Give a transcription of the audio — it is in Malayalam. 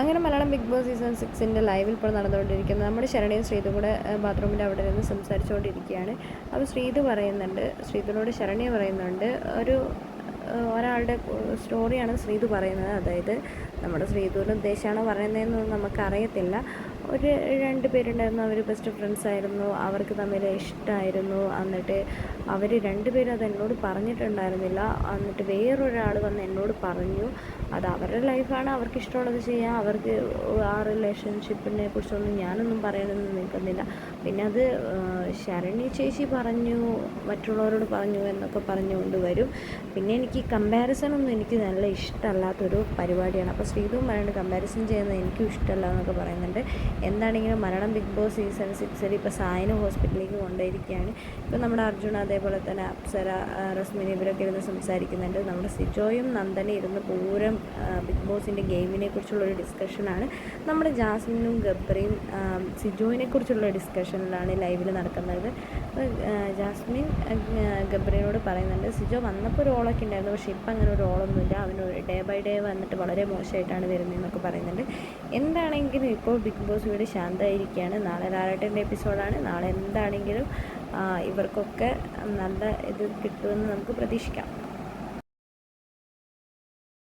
അങ്ങനെ മലയാളം ബിഗ് ബോസ് സീസൺ സിക്സിന്റെ ലൈവിൽ ഇപ്പോൾ നടന്നുകൊണ്ടിരിക്കുന്നത്. നമ്മുടെ ശരണയും ശ്രീതു കൂടെ ബാത്റൂമിന്റെ അവിടെ നിന്ന് സംസാരിച്ചുകൊണ്ടിരിക്കുകയാണ്. അപ്പോൾ ശ്രീതു പറയുന്നുണ്ട് ശ്രീതുവിനോട് ശരണ്യ പറയുന്നുണ്ട് ഒരു ഒരാളുടെ സ്റ്റോറിയാണ് ശ്രീതു പറയുന്നത്. അതായത് നമ്മുടെ ശ്രീതുവിന്റെ ഉദ്ദേശമാണ് പറയുന്നതെന്നൊന്നും നമുക്കറിയത്തില്ല. ഒരു രണ്ട് പേരുണ്ടായിരുന്നു. അവർ ബെസ്റ്റ് ഫ്രണ്ട്സ് ആയിരുന്നു. അവർക്ക് തമ്മിൽ ഇഷ്ടമായിരുന്നു എന്നിട്ട് അവർ രണ്ടുപേരും അത് എന്നോട് പറഞ്ഞിട്ടുണ്ടായിരുന്നില്ല. എന്നിട്ട് വേറൊരാൾ വന്ന് എന്നോട് പറഞ്ഞു അത് അവരുടെ ലൈഫാണ് അവർക്ക് ഇഷ്ടമുള്ളത് ചെയ്യാം. അവർക്ക് ആ റിലേഷൻഷിപ്പിനെ കുറിച്ചൊന്നും ഞാനൊന്നും പറയണമെന്ന് നിൽക്കുന്നില്ല. പിന്നെ അത് ശരണി ചേച്ചി പറഞ്ഞു മറ്റുള്ളവരോട് പറഞ്ഞു എന്നൊക്കെ പറഞ്ഞുകൊണ്ട് വരും. പിന്നെ എനിക്ക് കമ്പാരിസൺ ഒന്നും എനിക്ക് നല്ല ഇഷ്ടമല്ലാത്തൊരു പരിപാടിയാണ്. അപ്പോൾ ശ്രീതുവും പറയുന്നുണ്ട് കമ്പാരിസൺ ചെയ്യുന്നത് എനിക്കും ഇഷ്ടമല്ല എന്നൊക്കെ പറയുന്നുണ്ട്. എന്താണെങ്കിലും മരണം ബിഗ് ബോസ് സീസൺ സിക്സിൽ ഇപ്പോൾ സായന ഹോസ്പിറ്റലിലേക്ക് കൊണ്ടുപോയിരിക്കുകയാണ്. ഇപ്പോൾ നമ്മുടെ അർജുന അതേപോലെ തന്നെ അപ്സര റസ്മിൻ ഇവരൊക്കെ ഇരുന്ന് സംസാരിക്കുന്നുണ്ട്. നമ്മുടെ സിജോയും നന്ദനും ഇരുന്ന് പൂരം ബിഗ് ബോസിന്റെ ഗെയിമിനെ കുറിച്ചുള്ളൊരു ഡിസ്കഷനാണ് നമ്മുടെ ജാസ്മിനും ഗബ്രിയും സിജോയിനെ കുറിച്ചുള്ള ഡിസ്കഷനിലാണ് ലൈവിൽ നടക്കുന്നത്. ജാസ്മിൻ ആ, ഗബ്രിയോട് പറയുന്നുണ്ട് സിജോ വന്നപ്പോൾ ഒരു ഓളൊക്കെ ഉണ്ടായിരുന്നു. പക്ഷേ ഇപ്പം അങ്ങനെ ഒരു ഓളൊന്നുമില്ല അവന് ഡേ ബൈ ഡേ വന്നിട്ട് വളരെ മോശമായിട്ടാണ് വരുന്നതെന്നൊക്കെ പറയുന്നുണ്ട്. എന്താണെങ്കിലും ഇപ്പോൾ ബിഗ് ബോസ് വീട് ശാന്തമായിരിക്കുകയാണ്. നാളെ ലാലേട്ടന്റെ എപ്പിസോഡാണ്. നാളെ എന്താണെങ്കിലും ഇവർക്കൊക്കെ നല്ല ഇത് കിട്ടുമെന്ന് നമുക്ക് പ്രതീക്ഷിക്കാം.